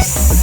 Peace.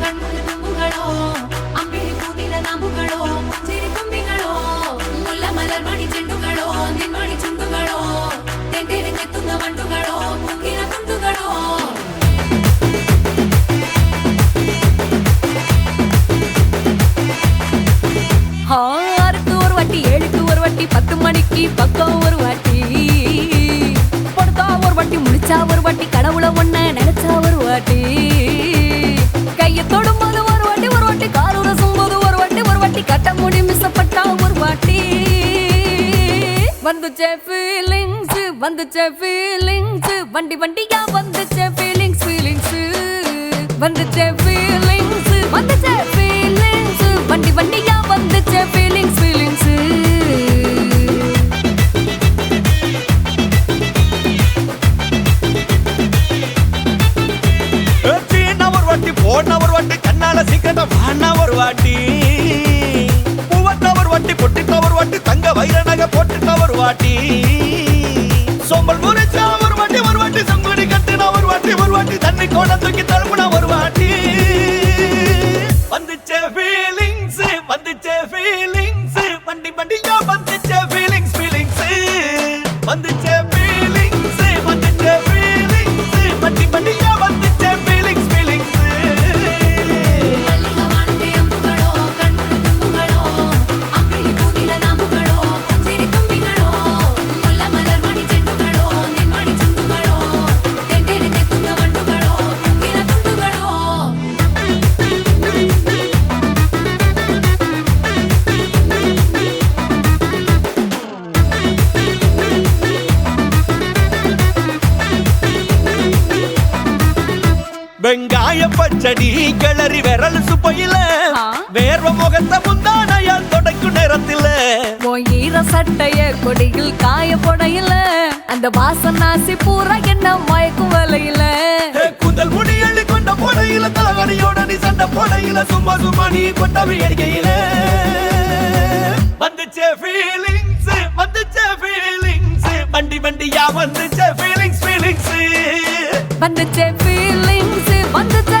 കൺമുടി തുമ്പുകളോ അമ്പിളി പൂതില നാമ്പുകളോ ചിരി തുമ്പികളോ മുല്ലമലർ മണി ചെണ്ടുകളോ നിൻമണി ചുണ്ടുകളോ തെങ്കെത്തുന്ന വണ്ടുകളോ പൂങ്കില തുണ്ടുകളോ ஆறுக்கு ஒரு வட்டி ஏழுக்கு ஒரு வட்டி பத்து மணிக்கு பக்கம் ஒரு வாட்டி படுத்தா ஒரு வட்டி முடிச்சா ஒரு வாட்டி கடவுளை ஒன்ன நினைச்சா ஒரு வாட்டி வந்துச்சே ஃபீலிங்ஸ் வந்துச்சே ஃபீலிங்ஸ் வண்டி வண்டியா வந்துச்சே ஃபீலிங்ஸ் ஃபீலிங்ஸ் வந்துச்சே ஃபீலிங்ஸ் வந்துச்சே ஃபீலிங்ஸ் வண்டி வண்டியா வந்துச்சே ஃபீலிங்ஸ் ஃபீலிங்ஸ் சீனா ஒரு வாட்டி போனா ஒரு வாட்டி கண்ணால சீக்கிரம் வானா ஒரு வாட்டி. பூவட்டா ஒரு வாட்டி பொட்டிட்டா ஒரு வாட்டி தங்க வைரன் வாட்டி சோம்பல் முறைச்சா ஒரு வாட்டி ஒரு வாட்டி சங்குடி கட்டுனா ஒரு வாட்டி ஒரு வாட்டி தண்ணி கோட தூக்கி தழுப்புனா ஒரு வாட்டி. வந்துச்சே ஃபீலிங்ஸ் வந்துச்சே ஃபீலிங்ஸ் வண்டி வண்டியா வந்துச்சே ஃபீலிங்ஸ் ஃபீலிங்ஸ் வந்துச்சே சட்டைய கொடியில் காய போடையில அந்த வாசனாசி பூரா என்ன மயக்கும் வலையில. கூந்தல் முடி அள்ளி கொண்ட போடையில தலகணியோட நீ சண்டை போடையில சும்மா சும்மா நீ கொண்டவி அடிக்கையில. வந்துச்சே ஃபீலிங்ஸ் வந்துச்சே ஃபீலிங்ஸ் வண்டி வண்டியா வந்துச்சே ஃபீலிங்ஸ் ஃபீலிங்ஸ் வந்துச்சே ஃபீலிங்ஸ் வந்துச்சே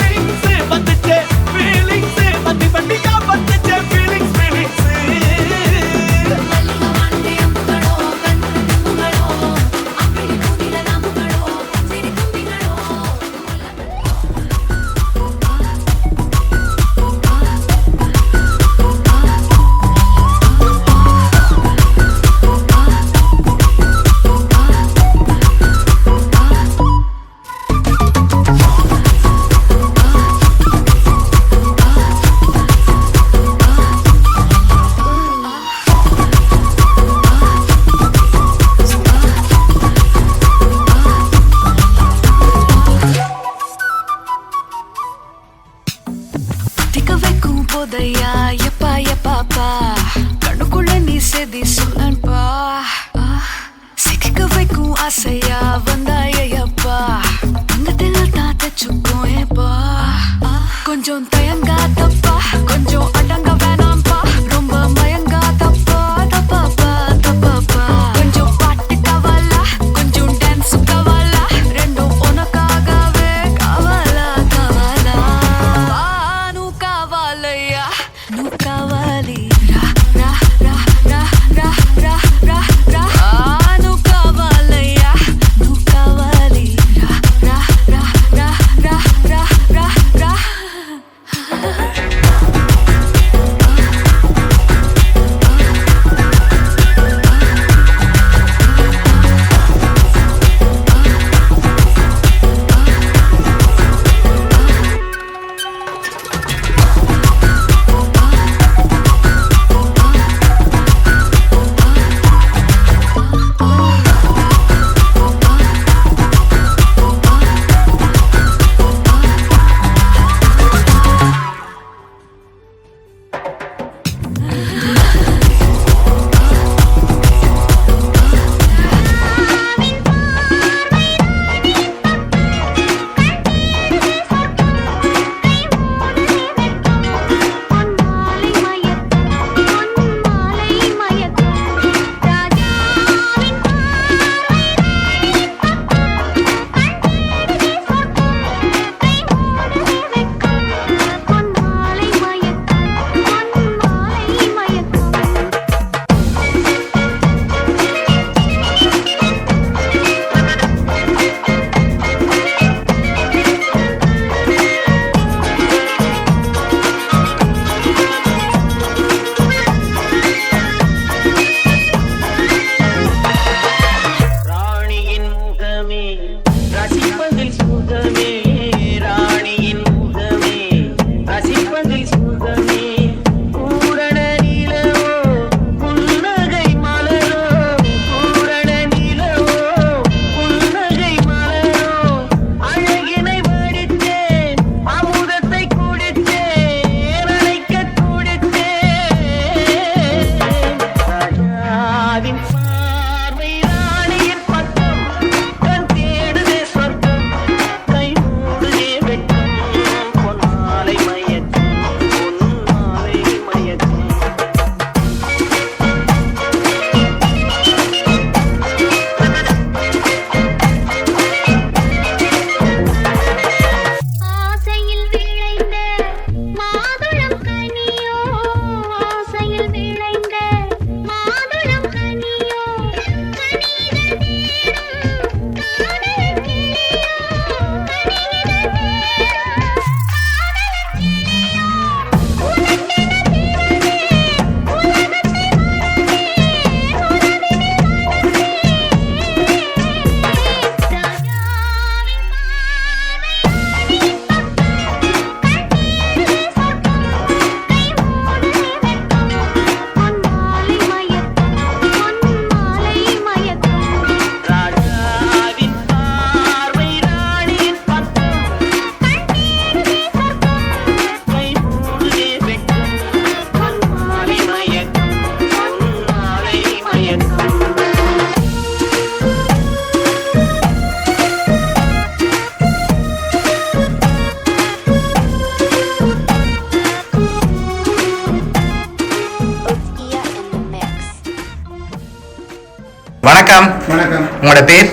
வணக்கம். வணக்கம். உங்களோட பேர்?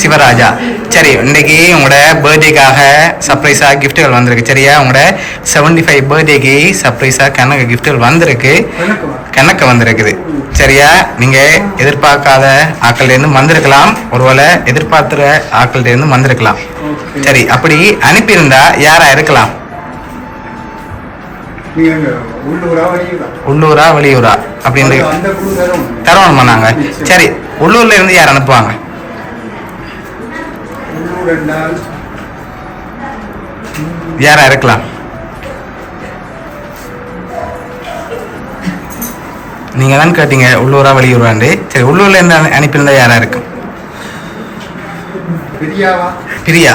சிவராஜ். சரி இன்னைக்கு உங்களோட பர்த்டேக்காக சர்ப்ரைஸாக கிஃப்ட்டுகள் வந்திருக்கு. சரியா? உங்களோட செவன்டி ஃபைவ் பர்த்டேக்கு சர்ப்ரைஸாக கணக்கு கிஃப்ட்டுகள் வந்திருக்கு. கணக்கு வந்திருக்குது. சரியா? நீங்கள் எதிர்பார்க்காத ஆக்கள்லேருந்து வந்திருக்கலாம். ஒருவேளை எதிர்பார்த்துற ஆக்கள்லேருந்து வந்திருக்கலாம். சரி அப்படி அனுப்பியிருந்தா யாரா இருக்கலாம்? உள்ளூரா வெளியூரா? அப்படின்னு தரணுமா நாங்கள் சரி உள்ளூர்ல இருந்து யார் அனுப்புவாங்க? யாரா இருக்கலாம்? நீங்க தான் கேட்டீங்க உள்ளூரா வெளியூராண்டு சரி உள்ளூர்ல இருந்து அனு- அனுப்பியிருந்தா யாரா இருக்கும்? பிரியா.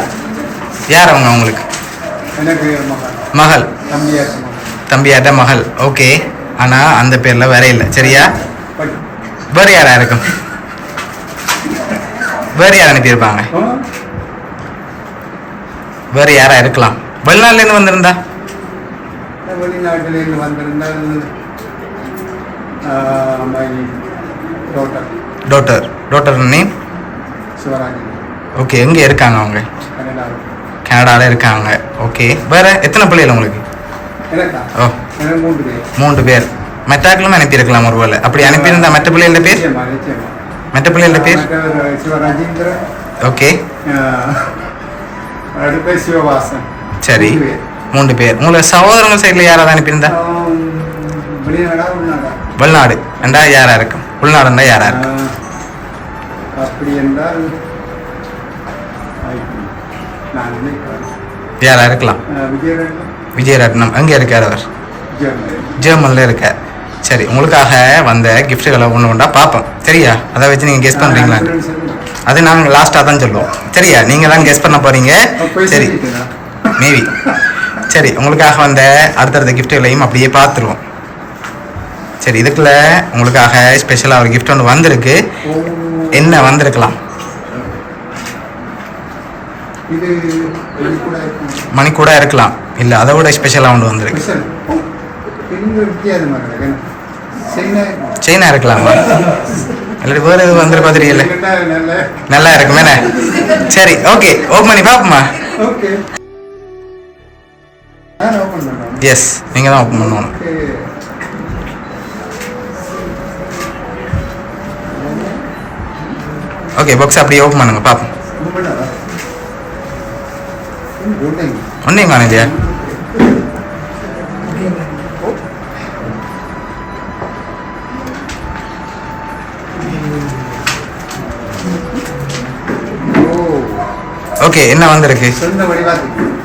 யார் அவங்க உங்களுக்கு? மகள். மகன் தம்பியாட்ட மகள். ஓகே ஆனா அந்த பேர்ல வேற இல்லை. சரியா? வேற யாரா இருக்கும்? வேற யார் அனுப்பியிருப்பாங்க? வேற யாரா இருக்கலாம்? வெளிநாட்டுல இருந்து வந்திருந்தா வெளிநாட்டிலிருந்து வந்திருந்தால் doctor doctor doctor name Sivarajan okay எங்க இருக்காங்க அவங்க? கனடாவில் இருக்காங்க. ஓகே வேற எத்தனை பிள்ளைகள் உங்களுக்கு? ஓ. மூன்று பேர். மெட்டாக்களும் அனுப்பியிருக்கலாம் ஒருவேளை அப்படி அனுப்பியிருந்தா மற்ற பிள்ளைகள பேர்? மற்ற பிள்ளைகள பேர்? ஓகே. சரி. மூன்று பேர். உங்களை சகோதரங்க சைடில் யாராவது அனுப்பியிருந்தா? வெளிநாடா உள்நாடா? ரெண்டா யாரா இருக்கும்? உள்நாடுண்டா யாரா இருக்கும்? அப்படி என்றால் யாரா இருக்கலாம்? விஜயரத்னம் எங்கே இருக்கார் அவர்? ஜெர்மனில் இருக்கார். சரி உங்களுக்காக வந்த கிஃப்ட்டுகளை ஒன்று ஒன்றா பார்ப்போம். சரியா? அதை வச்சு நீங்கள் கெஸ் பண்ணுறீங்களா அது நாங்கள் லாஸ்ட்டாக தான் சொல்லுவோம். சரியா? நீங்கள் தான் கெஸ் பண்ண போகிறீங்க சரி. மேபி சரி உங்களுக்காக வந்த அடுத்தடுத்த கிஃப்ட்டுகளையும் அப்படியே பார்த்துருவோம். சரி இதுக்குள்ள உங்களுக்காக ஸ்பெஷலாக ஒரு கிஃப்ட் ஒன்று வந்திருக்கு. என்ன வந்திருக்கலாம்? மணி கூட இருக்கலாம். இல்லை அதை விட ஸ்பெஷலாக ஒன்று வந்திருக்கு. செயினா இருக்கலாமா? இல்லாட்டி வேறு எதுவும் வந்துருக்கா தெரியல. நல்ல இருக்கும் என்ன? சரி ஓகே ஓப்பன் பண்ணி பார்ப்போமா? எஸ் நீங்கள் தான் ஓப்பன் பண்ணணும். ஓகே பாக்ஸ் அப்படியே ஓப்பன் பண்ணுங்க பார்ப்போம். ஒன்றையும் காணலையா ஓ ஓகே என்ன வந்திருக்கு?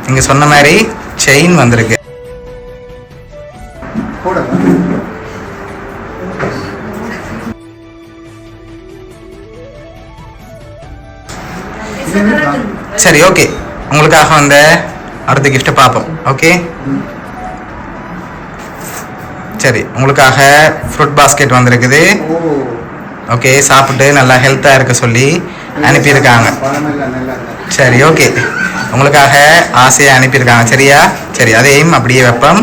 நீங்க சொன்ன மாதிரி செயின் வந்திருக்கு? சரி ஓகே உங்களுக்காக வந்த அடுத்த கிஃப்ட்டை பார்ப்போம். ஓகே சரி உங்களுக்காக ஃப்ரூட் பாஸ்கெட் வந்திருக்குது. ஓகே சாப்பிட்டு நல்லா ஹெல்த்தாக இருக்க சொல்லி அனுப்பியிருக்காங்க. சரி ஓகே உங்களுக்காக ஆசையாக அனுப்பியிருக்காங்க. சரியா? சரி அதையும் அப்படியே வைப்போம்.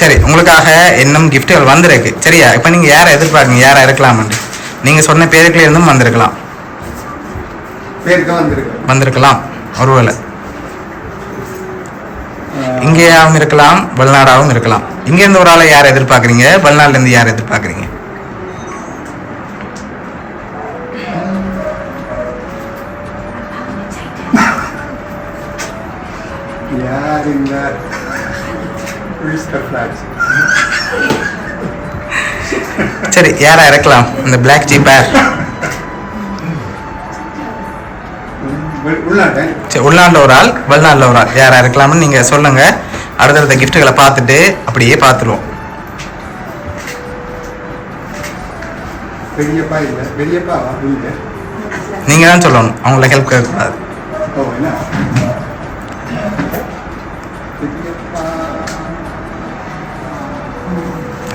சரி உங்களுக்காக இன்னும் கிஃப்ட்டுகள் வந்திருக்கு. சரியா? இப்போ நீங்கள் யாரை எதிர்பார்க்குங்க? யாரை இருக்கலாம்னு நீங்கள் சொன்ன பேருக்குள்ள இருந்தும் வந்திருக்கலாம். வந்திருக்கலாம். ஒருவேளை. இங்கேயாவும் இருக்கலாம் வெளிநாடாகவும் இருக்கலாம். இங்கேருந்து ஒரு ஆளை யாரை எதிர்பார்க்குறீங்க? வெளிநாட்டிலேருந்து யாரை எதிர்பார்க்குறீங்க? சரி யாரா இருக்கலாம் இந்த பிளாக் ஜீப்பர் உள்நாட்டேன் சரி உள்நாட்டில் ஒரு ஆள் வெளிநாட்டில் ஒரு ஆள். யாரா இருக்கலாம்னு நீங்கள் சொல்லுங்கள் அடுத்தடுத்த கிஃப்ட்டுகளை பார்த்துட்டு அப்படியே பார்த்துருவோம். நீங்கள் தான் சொல்லணும். அவங்கள ஹெல்ப் கேட்கக்கூடாது.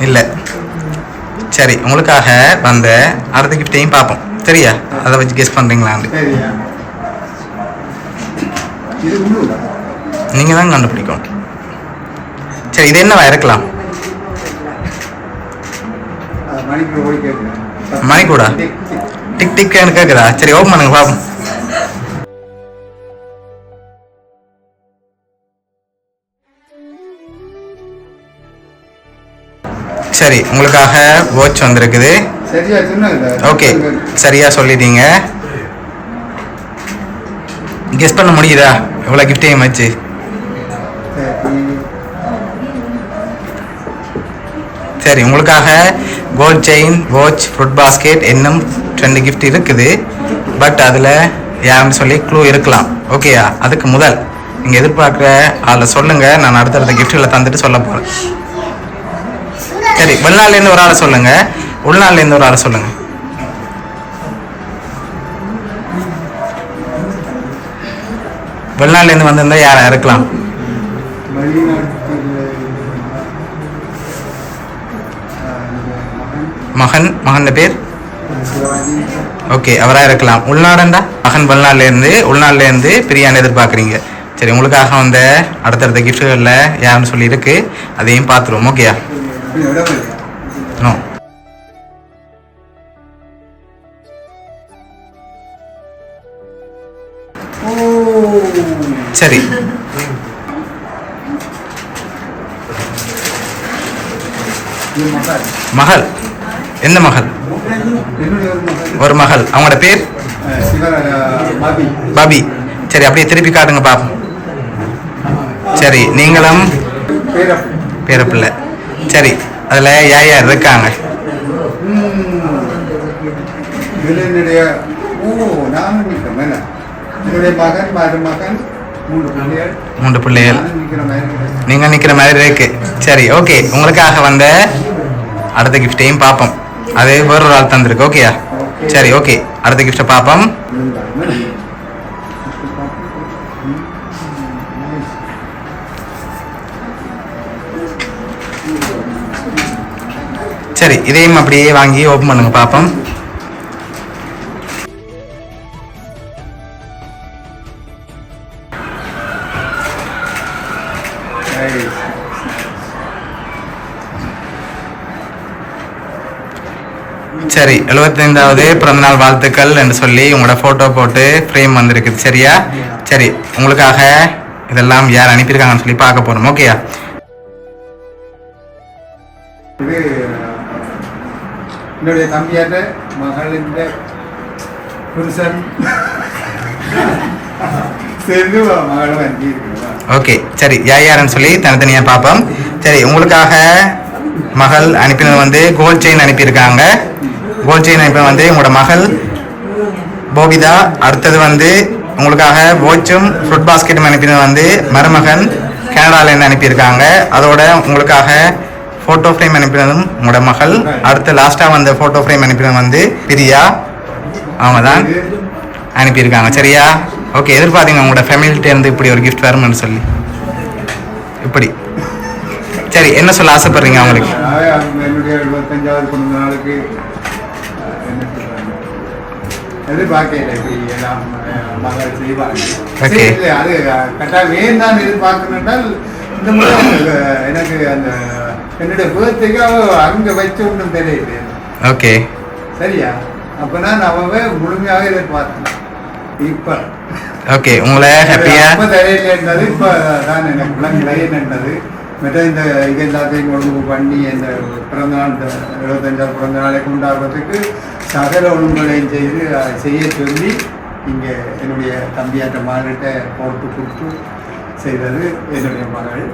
இல்லை. சரி உங்களுக்காக வந்த அடுத்த கிஃப்ட்டையும் பார்ப்போம். சரியா? அதை வச்சு கெஸ் பண்ணுறீங்களான்னு நீங்கள் தான் கண்டுபிடிக்கணும். சரி இது என்னவா இருக்கலாம்? கேட்குறேன். மணிக்கூடா? டிக் டிக்னு கேட்குதா சரி ஓப்பன் பண்ணுங்க பாப்போம் சரி உங்களுக்காக வாட்ச் வந்திருக்குது. ஓகே சரியா சொல்லிட்டீங்க. கெஸ் பண்ண முடியுதா? எவ்வளோ கிஃப்டையும் வச்சு. சரி உங்களுக்காக gold chain watch fruit basket இன்னும் ரெண்டு gift இருக்குது. பட் அதில் யாருன்னு சொல்லி க்ளூ இருக்கலாம். ஓகேயா அதுக்கு முதல் நீங்கள் எதிர்பார்க்குற ஆளை சொல்லுங்கள் நான் அடுத்தடுத்த கிஃப்ட்களை தந்துட்டு சொல்ல போகிறேன் சரி வெளிநாள்லேருந்து ஒரு ஆளை சொல்லுங்கள் உள்நாள்லேருந்து ஒரு ஆளை சொல்லுங்க. வெளிநாள்லேருந்து வந்திருந்தா யாரா இருக்கலாம். மகன் மகன் பேர்? ஓகே அவராக இருக்கலாம். உள்நாடண்டா? மகன் வெளிநாள்லேருந்து உள்நாள்லேருந்து பிரியாணி எதிர்பார்க்குறீங்க. சரி உங்களுக்காக வந்த அடுத்தடுத்த கிஃப்ட்டுகளில் யாருன்னு சொல்லி இருக்கு. அதையும் பார்த்துருவோம். ஓகேயா? ஓ. சரி. மகள். எந்த மகள்? ஒரு மகள். அவங்களோட பேர்? பாபி. சரி அப்படியே திருப்பி காட்டுங்க பாப்போம். சரி நீங்களும் பேரப்பு பேரப்பிள்ளை. சரி அதில் யார் யார் இருக்காங்க? இதில் என்னுடைய ஓ நானும் நிற்கிறேன் என்னுடைய மகன் மருமகன் மூன்று பிள்ளைகள். நானும் நிற்கிற மாதிரி இருக்கு. சரி ஓகே. உங்களுக்காக வந்த அடுத்த கிஃப்டையும் பார்ப்போம். அது வேறொரு ஆள் தந்திருக்கு ஓகேயா? சரி ஓகே. அடுத்த கிஃப்ட்டை பார்ப்போம். சரி இதையும் அப்படியே வாங்கி ஓப்பன் பண்ணுங்க பார்ப்போம். சரி எழுபத்தைந்தாவது பிறந்தநாள் வாழ்த்துக்கள் என்று சொல்லி உங்களோட ஃபோட்டோ போட்டு ஃப்ரேம் வந்திருக்குது சரியா? சரி உங்களுக்காக இதெல்லாம் யார் அனுப்பியிருக்காங்கன்னு சொல்லி பார்க்க போகிறோம் ஓகேயா இது என்னுடைய தம்பியாட்ட மகளின் புருஷன். சேர்ந்து மகளும் ஓகே சரி யார் யாருன்னு சொல்லி தனித்தனியாக பார்ப்போம். சரி உங்களுக்காக மகள் அனுப்பினது வந்து கோல் செயின் அனுப்பியிருக்காங்க. கோல் செயின் அனுப்பி வந்து உங்களோட மகள் போபிதா அடுத்தது வந்து உங்களுக்காக வாட்சும் ஃப்ரூட் பாஸ்கெட்டும் அனுப்பினது வந்து மருமகன் கனடாலேருந்து அனுப்பியிருக்காங்க. அதோட உங்களுக்காக ஃபோட்டோ ஃப்ரேம் அனுப்பினதும் உங்களோட மகள். அடுத்து லாஸ்ட்டாக வந்த ஃபோட்டோ ஃப்ரேம் அனுப்பினது வந்து பிரியா. அவங்க தான் அனுப்பியிருக்காங்க. சரியா? ஓகே எதிர்பார்த்தீங்க உங்களோட ஃபேமிலிகிட்ட இருந்து இப்படி ஒரு gift வரும்னு சொல்லி? இப்படி. சரி என்ன சொல்ல ஆசைப்படுறீங்க அவங்களுக்கு? என்னுடைய எழுபத்தஞ்சாவது பிறந்த நாளுக்கு எதிர்பார்க்கல இப்படி எல்லாம் மகள் செய்வாங்க. அது கட்டாயம் ஏன் நான் எதிர்பார்க்கணும் என்றால் இந்த முறை எனக்கு அந்த என்னுடைய பேர்த்துக்கு அவ அங்க வச்சு ஒன்றும் தெரியல ஓகே சரியா? அப்ப நான் அவவே முழுமையாக எதிர்பார்த்தேன். இப்ப. ஓகே உங்களை ஹாப்பியா அப்ப தெரியலன்றது இப்ப தான் எனக்கு விளங்கலை என்னன்றது. மற்ற இந்த இது எல்லாத்தையும் ஒழுங்கு பண்ணி இந்த பிறந்த நாள் இந்த எழுபத்தஞ்சாவது பிறந்த நாளை கொண்டாடுறதுக்கு சகல ஒழுங்குகளையும் செய்து அதை செய்ய சொல்லி இங்கே என்னுடைய தம்பியாட்ட மகள்கிட்ட போட்டு கொடுத்து செய்தது என்னுடைய மகள்.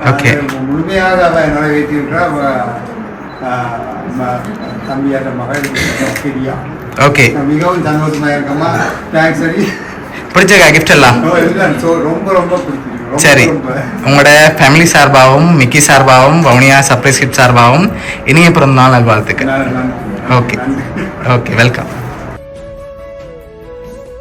அதை முழுமையாக அவ நிறைவேற்றிருக்கிறா அவ ஆஹ், ம- தம்பியாட்ட மகள் பிரியா. ஓகே. மிகவும் சந்தோஷமா இருக்கமா தேங்க்ஸ் சரி. பிடிச்சிருக்கா கிஃப்ட் எல்லாம்? ரொம்ப ரொம்ப பிடிச்சிருக்கு. சரி. உங்களோட ஃபேமிலி சார்பாகவும் மிக்கி சார்பாகவும் வவுனியா சர்ப்ரைஸ் கிட் சார்பாகவும் இனிய பிறந்த நாள் நல்வாழ்த்துக்கள். ஓகே. Okay welcome